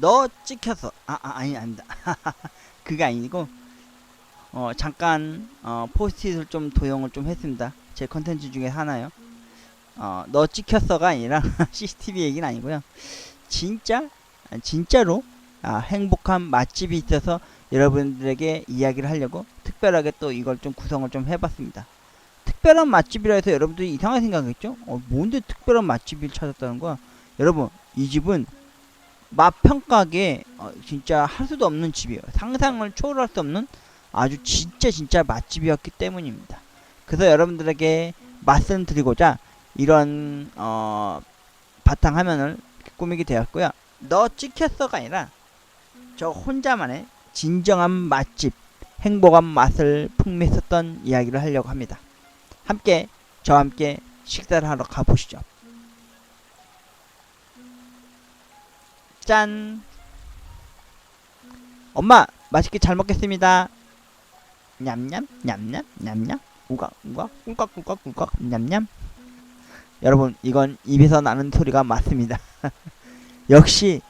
너 찍혔어. 아, 아 아니 아닙니다. 그게 아니고 어 잠깐 어 포스트잇을 좀 도용을 좀 했습니다. 제 컨텐츠 중에 하나요. 어 너 찍혔어가 아니라 CCTV 얘기는 아니고요. 진짜 아, 진짜로 아, 행복한 맛집이 있어서 여러분들에게 이야기를 하려고 특별하게 또 이걸 좀 구성을 좀 해봤습니다. 특별한 맛집이라 해서 여러분들이 이상하게 생각하겠죠? 어, 뭔데 특별한 맛집을 찾았다는 거야? 여러분, 이 집은 맛 평가에 어, 진짜 할 수도 없는 집이에요. 상상을 초월할 수 없는 아주 진짜 진짜 맛집이었기 때문입니다. 그래서 여러분들에게 맛을 드리고자 이런 어, 바탕 화면을 꾸미게 되었고요. 너 찍혔어가 아니라 저 혼자만의 진정한 맛집, 행복한 맛을 풍미했었던 이야기를 하려고 합니다. 함께 저와 함께 식사를 하러 가보시죠. 짠. 엄마 맛있게 잘 먹겠습니다. 냠냠 냠냠 냠냠 우각 우각 꿀꺽 꿀꺽 꿀꺽 냠냠. 여러분 이건 입에서 나는 소리가 맞습니다. 역시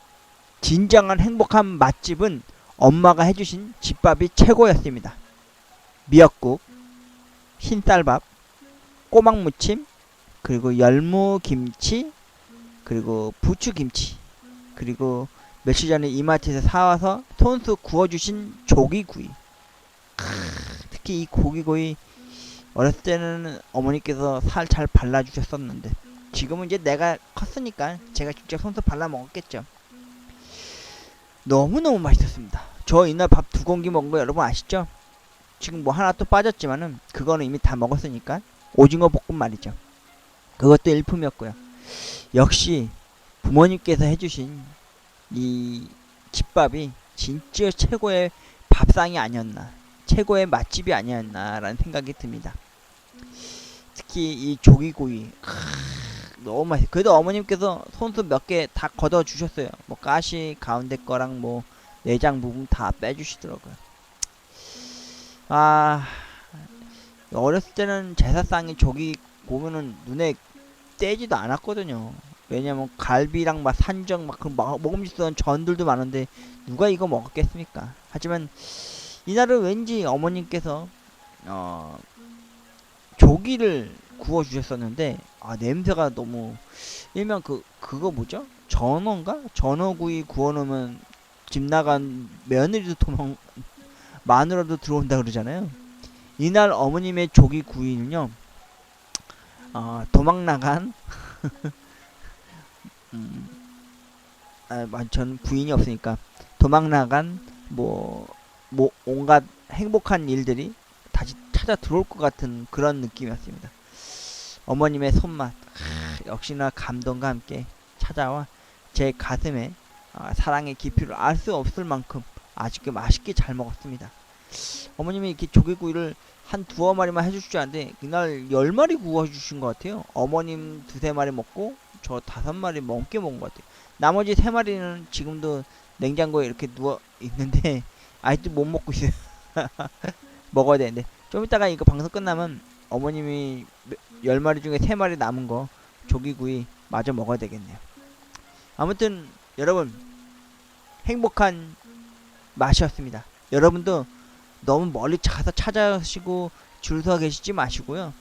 진정한 행복한 맛집은 엄마가 해주신 집밥이 최고였습니다. 미역국, 흰쌀밥, 꼬막무침, 그리고 열무김치, 그리고 부추김치, 그리고 며칠 전에 이마트에서 사와서 손수 구워주신 조기구이. 크, 특히 이 고기구이 어렸을 때는 어머니께서 살 잘 발라주셨었는데 지금은 이제 내가 컸으니까 제가 직접 손수 발라 먹었겠죠. 너무너무 맛있었습니다. 저 이날 밥 두 공기 먹은 거 여러분 아시죠? 지금 뭐 하나 또 빠졌지만은 그거는 이미 다 먹었으니까 오징어 볶음 말이죠. 그것도 일품이었고요. 역시 부모님께서 해주신 이 집밥이 진짜 최고의 밥상이 아니었나, 최고의 맛집이 아니었나라는 생각이 듭니다. 특히 이 조기구이 크, 너무 맛있어. 그래도 어머님께서 손수 몇 개 다 걷어 주셨어요. 뭐 가시 가운데 거랑 뭐 내장 부분 다 빼주시더라고요. 아 어렸을 때는 제사상에 조기 보면은 눈에 떼지도 않았거든요. 왜냐면 갈비랑 막 산적 막그 먹음직스러운 전들도 많은데 누가 이거 먹었겠습니까? 하지만 이날은 왠지 어머님께서 어 조기를 구워 주셨었는데 아 냄새가 너무 일명 그 그거 뭐죠? 전어인가? 전어구이 구워 놓으면 집 나간 며느리도 도망 마누라도 들어온다 그러잖아요. 이날 어머님의 조기 구이는요. 어, 도망 나간 음, 아, 마- 전 부인이 없으니까 도망 나간 뭐, 뭐 온갖 행복한 일들이 다시 찾아 들어올 것 같은 그런 느낌이었습니다. 어머님의 손맛 크, 역시나 감동과 함께 찾아와 제 가슴에 아, 사랑의 깊이를 알 수 없을 만큼 아직도 맛있게 잘 먹었습니다. 어머님이 이렇게 조개구이를 한 두어 마리만 해주실 줄 알았는데 그날 열 마리 구워주신 것 같아요. 어머님 두세 마리 먹고 저 다섯 마리 넘게 먹은 것 같아요. 나머지 세 마리는 지금도 냉장고에 이렇게 누워 있는데 아직도 못 먹고 있어요. 먹어야 되는데 좀 이따가 이거 방송 끝나면 어머님이 몇- 열 마리 중에 세 마리 남은 거 조기구이 마저 먹어야 되겠네요. 아무튼 여러분 행복한 맛이었습니다. 여러분도 너무 멀리 가서 찾아시고 줄 서 계시지 마시고요.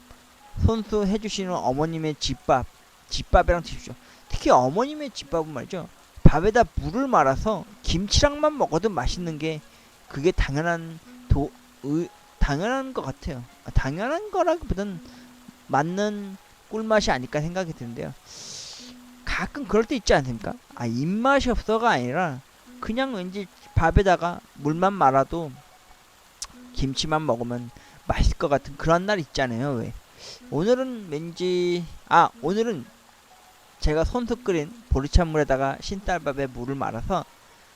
손수 해주시는 어머님의 집밥, 집밥이랑 드십시오. 특히 어머님의 집밥은 말이죠. 밥에다 물을 말아서 김치랑만 먹어도 맛있는 게 그게 당연한 도, 의, 당연한 것 같아요. 아, 당연한 거라기보단 맞는 꿀맛이 아닐까 생각이 드는데요. 가끔 그럴 때 있지 않습니까? 아 입맛이 없어가 아니라 그냥 왠지 밥에다가 물만 말아도 김치만 먹으면 맛있을 것 같은 그런 날 있잖아요. 왜? 오늘은 왠지 아 오늘은 제가 손수 끓인 보리찬물에다가 신쌀밥에 물을 말아서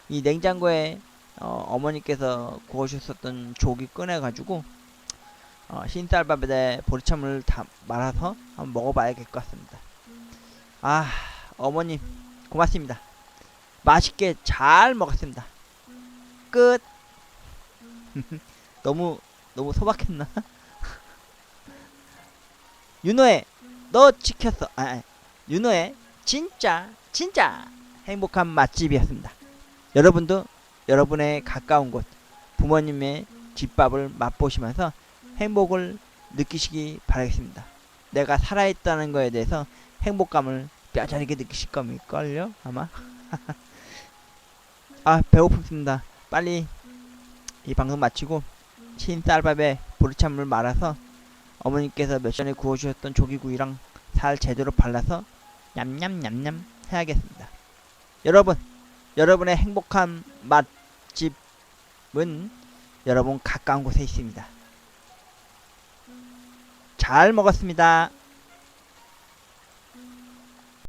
이 냉장고에 어, 어머니께서 구워주셨던 조기 꺼내가지고 어, 신쌀밥에다 보리찬물을 다 말아서 한번 먹어봐야 될 것 같습니다. 아 어머님 고맙습니다. 맛있게 잘 먹었습니다. 끝. 너무 너무 소박했나? 윤호의 너 지켰어. 아, 아 윤호의 진짜 진짜 행복한 맛집이었습니다. 여러분도 여러분의 가까운 곳 부모님의 집밥을 맛보시면서 행복을 느끼시기 바라겠습니다. 내가 살아있다는 거에 대해서 행복감을 뼈저리게 느끼실 겁니걸요 아마 아 배고픕니다 빨리 이 방송 마치고 흰 쌀밥에 보리찬물 말아서 어머니께서 몇 전에 구워주셨던 조기구이랑 살 제대로 발라서 냠냠냠냠 해야겠습니다. 여러분 여러분의 행복한 맛집은 여러분 가까운 곳에 있습니다. 잘 먹었습니다